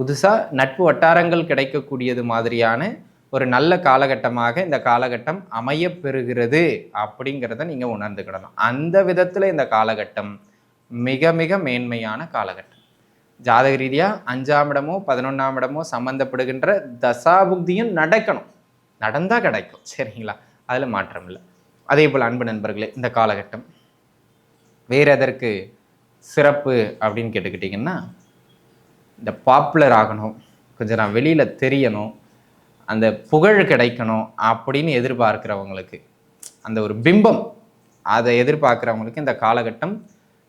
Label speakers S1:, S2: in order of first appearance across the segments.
S1: புதுசாக நட்பு வட்டாரங்கள் கிடைக்கக்கூடியது மாதிரியான ஒரு நல்ல காலகட்டமாக இந்த காலகட்டம் அமைய பெறுகிறது அப்படிங்கிறத நீங்கள் உணர்ந்துக்கிடணும். அந்த விதத்தில் இந்த காலகட்டம் மிக மிக மேன்மையான காலகட்டம். ஜாதக ரீதியாக அஞ்சாம் இடமோ பதினொன்றாம் இடமோ சம்மந்தப்படுகின்ற தசாபுக்தியும் நடக்கணும். நடந்தால் கிடைக்கும். சரிங்களா? அதில் மாற்றம் இல்லை. அதே போல் அன்பு நண்பர்களே இந்த காலகட்டம் வேறு எதற்கு சிறப்பு அப்படின்னு கேட்டுக்கிட்டிங்கன்னா இந்த பாப்புலர் ஆகணும். கொஞ்சம் நான் வெளியில் தெரியணும். அந்த புகழ் கிடைக்கணும் அப்படின்னு எதிர்பார்க்குறவங்களுக்கு. அந்த ஒரு பிம்பம் அதை எதிர்பார்க்குறவங்களுக்கு இந்த காலகட்டம்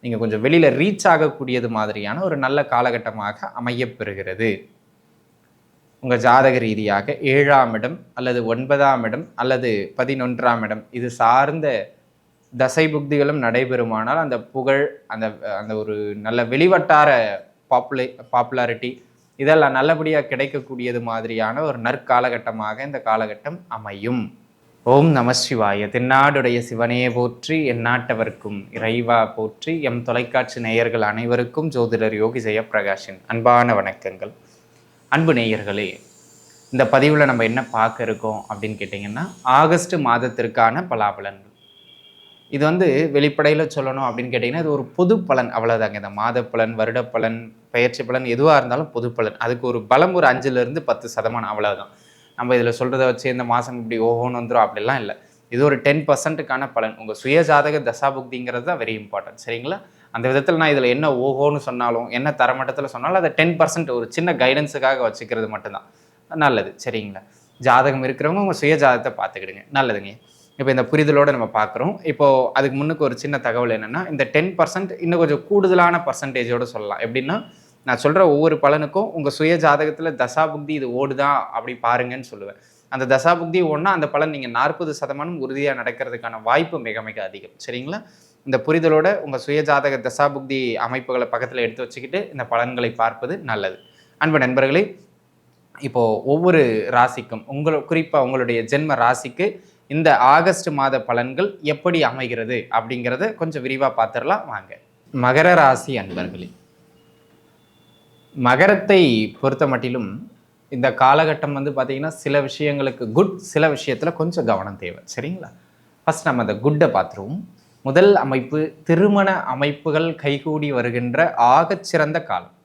S1: நீங்கள் கொஞ்சம் வெளியில் ரீச் ஆகக்கூடியது மாதிரியான ஒரு நல்ல காலகட்டமாக அமையப்பெறுகிறது. உங்கள் ஜாதக ரீதியாக ஏழாம் இடம் அல்லது ஒன்பதாம் இடம் அல்லது பதினொன்றாம் இடம் இது சார்ந்த தசை புக்திகளும் நடைபெறுமானால் அந்த புகழ் அந்த அந்த ஒரு நல்ல வெளிவட்டார பாப்புலே பாப்புலாரிட்டி இதெல்லாம் நல்லபடியாக கிடைக்கக்கூடியது மாதிரியான ஒரு நற்காலகட்டமாக இந்த காலகட்டம் அமையும். ஓம் நம சிவாய. தென்னாடுடைய சிவனையே போற்றி எந்நாட்டவர்க்கும் இறைவா போற்றி எம் தொலைக்காட்சி நேயர்கள் அனைவருக்கும் ஜோதிடர் யோகி ஜெயப்பிரகாஷின் அன்பான வணக்கங்கள். அன்பு நேயர்களே இந்த பதிவில் நம்ம என்ன பார்க்க இருக்கோம் அப்படின்னு கேட்டிங்கன்னா ஆகஸ்ட் மாதத்திற்கான பலாபலன்கள். இது வந்து வெளிப்படையில் சொல்லணும் அப்படின்னு கேட்டிங்கன்னா இது ஒரு பொது பலன். அவ்வளோதாங்க இந்த மாத பலன் வருட பலன் பயிற்சி பலன் எதுவாக இருந்தாலும் பொது பலன். அதுக்கு ஒரு பலம் ஒரு அஞ்சுலேருந்து பத்து சதமானம் அவ்வளோதான் நம்ம இதில் சொல்கிறத வச்சு இந்த மாதம் இப்படி ஓஹோன்னு வந்துடும் அப்படிலாம் இல்லை. இது ஒரு டென் பர்சன்ட்டுக்கான பலன். உங்கள் சுய ஜாதக தசாபுக்திங்கிறது தான் வெரி இம்பார்ட்டன்ட் சரிங்களா? அந்த விதத்தில் நான் இதில் என்ன ஓஹோன்னு சொன்னாலும் என்ன தரமட்டத்தில் சொன்னாலும் அதை டென் பர்சன்ட் ஒரு சின்ன கைடன்ஸுக்காக வச்சுக்கிறது மட்டும்தான். நல்லது. சரிங்களா? ஜாதகம் இருக்கிறவங்க உங்கள் சுய ஜாதகத்தை பார்த்துக்கிடுங்க. நல்லதுங்க. இப்போ இந்த புரிதலோடு நம்ம பார்க்குறோம். இப்போது அதுக்கு முன்னுக்கு ஒரு சின்ன தகவல் என்னென்னா இந்த டென் பர்சன்ட் இன்னும் கொஞ்சம் கூடுதலான பர்சன்டேஜோடு சொல்லலாம். எப்படின்னா நான் சொல்கிற ஒவ்வொரு பலனுக்கும் உங்கள் சுய ஜாதகத்தில் தசாபுக்தி இது ஓடுதான் அப்படி பாருங்கன்னு சொல்லுவேன். அந்த தசாபுக்தி ஓடுனா அந்த பலன் நீங்கள் நாற்பது சதமானம் உறுதியாக நடக்கிறதுக்கான வாய்ப்பு மிக மிக அதிகம். சரிங்களா? இந்த புரிதலோட உங்கள் சுய ஜாதக தசாபுக்தி அமைப்புகளை பக்கத்தில் எடுத்து வச்சுக்கிட்டு இந்த பலன்களை பார்ப்பது நல்லது. அன்பு நண்பர்களே இப்போது ஒவ்வொரு ராசிக்கும் உங்கள் குறிப்பாக உங்களுடைய ஜென்ம ராசிக்கு இந்த ஆகஸ்ட் மாத பலன்கள் எப்படி அமைகிறது அப்படிங்கிறத கொஞ்சம் விரிவாக பார்த்துடலாம் வாங்க. மகர ராசி அன்பர்களே மகரத்தை பொறுத்த மட்டிலும் இந்த காலகட்டம் வந்து பார்த்திங்கன்னா சில விஷயங்களுக்கு குட் சில விஷயத்தில் கொஞ்சம் கவனம் தேவை. சரிங்களா? ஃபஸ்ட் நம்ம அந்த குட்டை பார்த்துருவோம். முதல் அமைப்பு திருமண அமைப்புகள் கைகூடி வருகின்ற ஆகச்சிறந்த காலம்.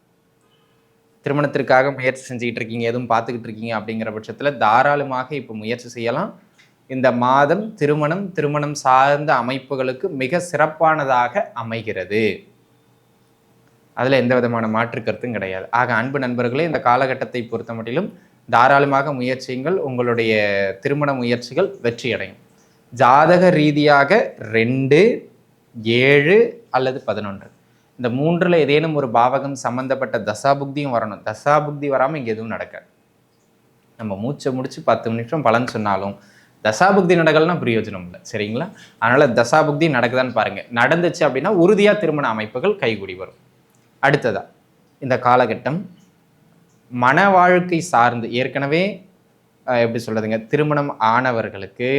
S1: திருமணத்திற்காக முயற்சி செஞ்சுக்கிட்டு இருக்கீங்க எதுவும் பார்த்துக்கிட்டு இருக்கீங்க அப்படிங்கிற பட்சத்தில் தாராளமாக இப்போ முயற்சி செய்யலாம். இந்த மாதம் திருமணம் திருமணம் சார்ந்த அமைப்புகளுக்கு மிக சிறப்பானதாக அமைகிறது. அதில் எந்த விதமான மாற்று கருத்தும் கிடையாது. ஆக அன்பு நண்பர்களே இந்த காலகட்டத்தை பொறுத்த மட்டிலும் தாராளமாக முயற்சியுங்கள். உங்களுடைய திருமண முயற்சிகள் வெற்றியடையும். ஜாதக ரீதியாக ரெண்டு ஏழு அல்லது பதினொன்று. இந்த மூன்றில் ஏதேனும் ஒரு பாவகம் சம்மந்தப்பட்ட தசாபுக்தியும் வரணும். தசாபுக்தி வராமல் இங்கே எதுவும் நடக்காது. நம்ம மூச்சை முடித்து பத்து நிமிஷம் பலன் சொன்னாலும் தசாபுக்தி நடக்கலன்னா பிரயோஜனம் இல்லை. சரிங்களா? அதனால் தசாபுக்தி நடக்குதான்னு பாருங்கள் நடந்துச்சு அப்படின்னா உறுதியாக திருமண அமைப்புகள் கைகூடி வரும். அடுத்ததா இந்த காலகட்டம் மன வாழ்க்கை சார்ந்து ஏற்கனவே எப்படி சொல்கிறதுங்க திருமணம் ஆனவர்களுக்கு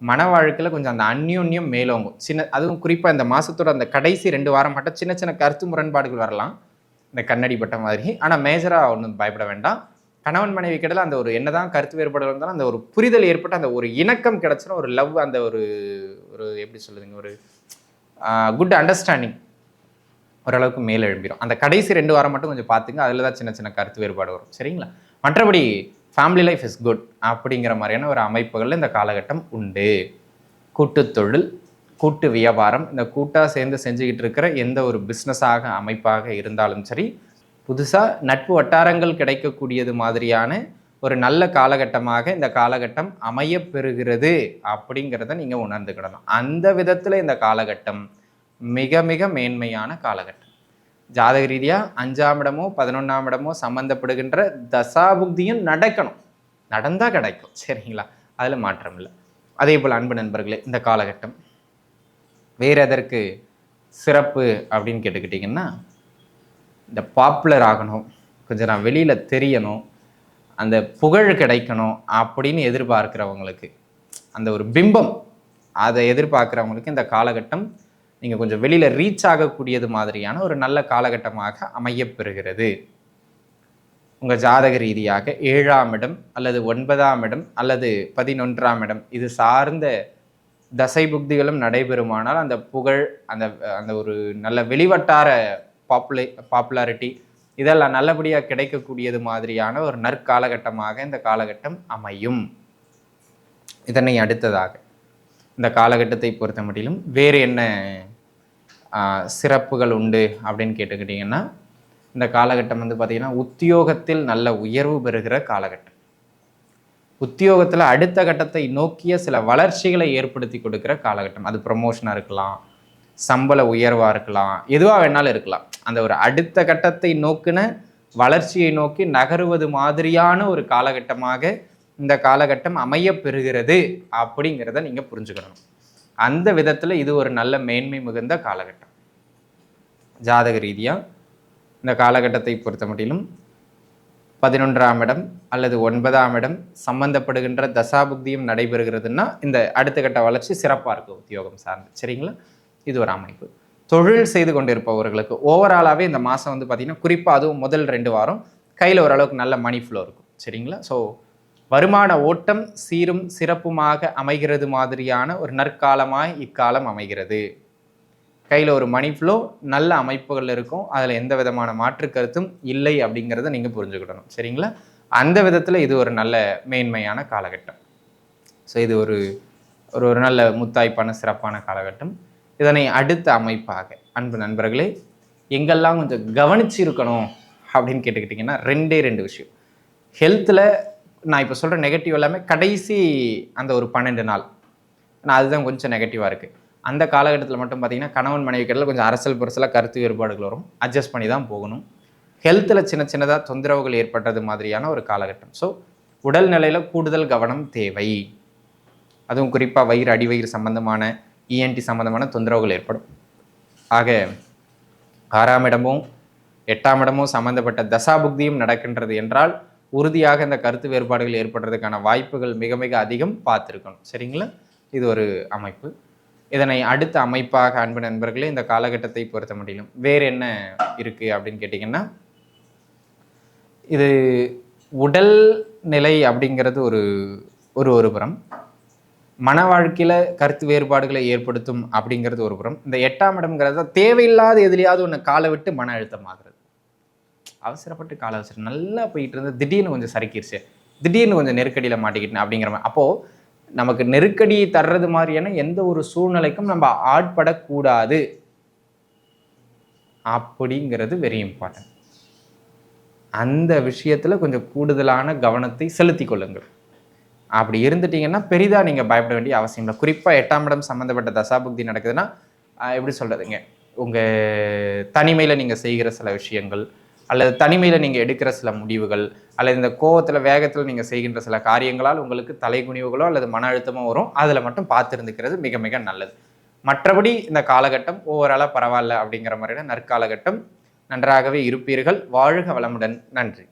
S1: மன வாழ்க்கையில் கொஞ்சம் அந்த அந்யோன்யம் மேலோங்கும். சின்ன அதுவும் குறிப்பாக இந்த மாதத்தோட அந்த கடைசி ரெண்டு வாரம் மட்டும் சின்ன சின்ன கருத்து முரண்பாடுகள் வரலாம். இந்த கண்ணடி பட்ட மாதிரி. ஆனால் மேஜராக ஒன்றும் பயப்பட வேண்டாம். கணவன் மனைவி கிட்ட அந்த ஒரு என்னதான் கருத்து வேறுபாடு இருந்தாலும் அந்த ஒரு புரிதல் ஏற்பட்டு அந்த ஒரு இணக்கம் கிடச்சிரும் ஒரு லவ் அந்த ஒரு ஒரு எப்படி சொல்லுதுங்க ஒரு குட் அண்டர்ஸ்டாண்டிங் ஓரளவுக்கு மேலே எழும்பிடும் அந்த கடைசி ரெண்டு வாரம் மட்டும் கொஞ்சம் பார்த்துங்க அதில் தான் சின்ன சின்ன கருத்து வேறுபாடு வரும். சரிங்களா? மற்றபடி ஃபேமிலி லைஃப் இஸ் குட் அப்படிங்கிற மாதிரியான ஒரு அமைப்புகளில் இந்த காலகட்டம் உண்டு. கூட்டு தொழில் கூட்டு வியாபாரம் இந்த கூட்டாக சேர்ந்து செஞ்சுக்கிட்டு இருக்கிற எந்த ஒரு பிஸ்னஸாக அமைப்பாக இருந்தாலும் சரி புதுசாக நட்பு வட்டாரங்கள் கிடைக்கக்கூடியது மாதிரியான ஒரு நல்ல காலகட்டமாக இந்த காலகட்டம் அமைய பெறுகிறது அப்படிங்கிறத நீங்கள் உணர்ந்துக்கிடணும். அந்த விதத்தில் இந்த காலகட்டம் மிக மிக மேன்மையான காலகட்டம். ஜாதக ரீதியாக அஞ்சாம் இடமோ பதினொன்றாம் இடமோ சம்மந்தப்படுகின்ற தசாபுக்தியும் நடக்கணும். நடந்தால் கிடைக்கும் சரிங்களா? அதில் மாற்றம் இல்லை. அதே போல் அன்பு நண்பர்களே இந்த காலகட்டம். வேறு எதற்கு சிறப்பு அப்படின்னு கேட்டுக்கிட்டிங்கன்னா இந்த பாப்புலர் ஆகணும் கொஞ்சம் நான் வெளியில் தெரியணும் அந்த புகழ் கிடைக்கணும் அப்படின்னு எதிர்பார்க்குறவங்களுக்கு அந்த ஒரு பிம்பம் அதை எதிர்பார்க்குறவங்களுக்கு இந்த காலகட்டம் நீங்கள் கொஞ்சம் வெளியில் ரீச் ஆகக்கூடியது மாதிரியான ஒரு நல்ல காலகட்டமாக அமையப்பெறுகிறது. உங்கள் ஜாதக ரீதியாக ஏழாம் இடம் அல்லது ஒன்பதாம் இடம் அல்லது பதினொன்றாம் இடம் இது சார்ந்த தசை புக்திகளும் நடைபெறுமானால் அந்த புகழ் அந்த அந்த ஒரு நல்ல வெளிவட்டார பாப்புலே பாப்புலாரிட்டி இதெல்லாம் நல்லபடியாக கிடைக்கக்கூடியது மாதிரியான ஒரு நற்காலகட்டமாக இந்த காலகட்டம் அமையும். இதனை அடுத்ததாக இந்த காலகட்டத்தை பொறுத்த மட்டிலும் வேறு என்ன சிறப்புகள் உண்டு அப்படின்னு கேட்டுக்கிட்டிங்கன்னா இந்த காலகட்டம் வந்து பார்த்திங்கன்னா உத்தியோகத்தில் நல்ல உயர்வு பெறுகிற காலகட்டம். உத்தியோகத்தில் அடுத்த கட்டத்தை நோக்கிய சில வளர்ச்சிகளை ஏற்படுத்தி கொடுக்குற காலகட்டம். அது ப்ரொமோஷனாக இருக்கலாம் சம்பள உயர்வாக இருக்கலாம் எதுவாக வேணாலும் இருக்கலாம். அந்த ஒரு அடுத்த கட்டத்தை நோக்கின வளர்ச்சியை நோக்கி நகருவது மாதிரியான ஒரு காலகட்டமாக இந்த காலகட்டம் அமையப்பெறுகிறது அப்படிங்கிறத நீங்கள் புரிஞ்சுக்கணும். அந்த விதத்தில் இது ஒரு நல்ல மேன்மை மிகுந்த காலகட்டம். ஜாதக ரீதியாக இந்த காலகட்டத்தை பொறுத்த மட்டிலும் பதினொன்றாம் இடம் அல்லது ஒன்பதாம் இடம் சம்பந்தப்படுகின்ற தசாபுக்தியும் நடைபெறுகிறதுன்னா இந்த அடுத்த கட்ட வளர்ச்சி சிறப்பாக இருக்கும் உத்தியோகம் சார்ந்து. சரிங்களா? இது ஒரு அமைப்பு. தொழில் செய்து கொண்டிருப்பவர்களுக்கு ஓவராலாகவே இந்த மாதம் வந்து பார்த்திங்கன்னா குறிப்பாக அதுவும் முதல் ரெண்டு வாரம் கையில் ஓரளவுக்கு நல்ல மணி ஃப்ளோ இருக்கும். சரிங்களா? ஸோ வருமான ஓட்டம் சீரும் சிறப்புமாக அமைகிறது மாதிரியான ஒரு நற்காலமாய் இக்காலம் அமைகிறது. கையில் ஒரு மணி ஃப்ளோ நல்ல அமைப்புகள் இருக்கும். அதில் எந்த விதமான மாற்று கருத்தும் இல்லை அப்படிங்கிறத நீங்கள் புரிஞ்சுக்கிடணும். சரிங்களா? அந்த விதத்தில் இது ஒரு நல்ல மேன்மையான காலகட்டம். ஸோ இது ஒரு ஒரு ஒரு நல்ல முத்தாய்ப்பான சிறப்பான காலகட்டம். இதனை அடுத்த அமைப்பாக அன்பு நண்பர்களே எங்கெல்லாம் கொஞ்சம் கவனிச்சு இருக்கணும் அப்படின்னு கேட்டுக்கிட்டிங்கன்னா ரெண்டே ரெண்டு விஷயம். ஹெல்த்தில் நான் இப்போ சொல்கிற நெகட்டிவ் எல்லாமே கடைசி அந்த ஒரு பன்னெண்டு நாள். நான் அதுதான் கொஞ்சம் நெகட்டிவாக இருக்குது அந்த காலகட்டத்தில் மட்டும் பார்த்தீங்கன்னா கணவன் மனைவி கடையில் கொஞ்சம் அரசல் புரசலாக கருத்து வேறுபாடுகள் வரும். அட்ஜஸ்ட் பண்ணி தான் போகணும். ஹெல்த்தில் சின்ன சின்னதாக தொந்தரவுகள் ஏற்பட்டது மாதிரியான ஒரு காலகட்டம். ஸோ உடல்நிலையில் கூடுதல் கவனம் தேவை. அதுவும் குறிப்பாக வயிறு அடிவயிறு சம்பந்தமான இஎன்டி சம்பந்தமான தொந்தரவுகள் ஏற்படும். ஆக ஆறாம் இடமும் எட்டாம் இடமும் சம்பந்தப்பட்ட தசாபுக்தியும் நடக்கின்றது என்றால் உறுதியாக இந்த கருத்து வேறுபாடுகள் ஏற்படுறதுக்கான வாய்ப்புகள் மிக மிக அதிகம் பார்த்துருக்கணும். சரிங்களா? இது ஒரு அமைப்பு. இதனை அடுத்த அமைப்பாக அன்பு நண்பர்களே இந்த காலகட்டத்தை பொறுத்த முடியும் வேறு என்ன இருக்குது அப்படின்னு கேட்டிங்கன்னா இது உடல் நிலை அப்படிங்கிறது ஒரு ஒரு ஒரு புறம். மன வாழ்க்கையில் கருத்து வேறுபாடுகளை ஏற்படுத்தும் அப்படிங்கிறது ஒரு புறம். இந்த எட்டாம் இடம்ங்கிறது தேவையில்லாத எதுலையாவது ஒன்று காலை விட்டு மன அழுத்தமாகிறது அவசரப்பட்டு காலை அவசரம். நல்லா போயிட்டு இருந்து திடீர்னு கொஞ்சம் சறுக்கிருச்சு. திடீர்னு கொஞ்சம் நெருக்கடியில் மாட்டிக்கிட்டேன் அப்படிங்கிற மாதிரி அப்போது நமக்கு நெருக்கடி தர்றது மாதிரியான எந்த ஒரு சூழ்நிலைக்கும் நம்ம ஆட்படக்கூடாது. அப்படிங்கிறது வெரி இம்பார்ட்டன்ட் அந்த விஷயத்தில் கொஞ்சம் கூடுதலான கவனத்தை செலுத்தி கொள்ளுங்கள். அப்படி இருந்துட்டீங்கன்னா பெரிதாக நீங்கள் பயப்பட வேண்டிய அவசியம் இல்லை. குறிப்பாக எட்டாம் இடம் சம்மந்தப்பட்ட தசாபுக்தி நடக்குதுன்னா எப்படி சொல்கிறதுங்க உங்கள் தனிமையில் நீங்கள் செய்கிற சில விஷயங்கள் அல்லது தனிமையில் நீங்கள் எடுக்கிற சில முடிவுகள் அல்லது இந்த கோவத்தில் வேகத்தில் நீங்கள் செய்கின்ற சில காரியங்களால் உங்களுக்கு தலைகுனிவுகளோ அல்லது மன அழுத்தமோ வரும். அதில் மட்டும் பார்த்துருந்துக்கிறது மிக மிக நல்லது. மற்றபடி இந்த காலகட்டம் ஓவராலாக பரவாயில்ல அப்படிங்கிற மாதிரியான நற்காலகட்டம் நன்றாகவே இருப்பீர்கள். வாழ்க வளமுடன். நன்றி.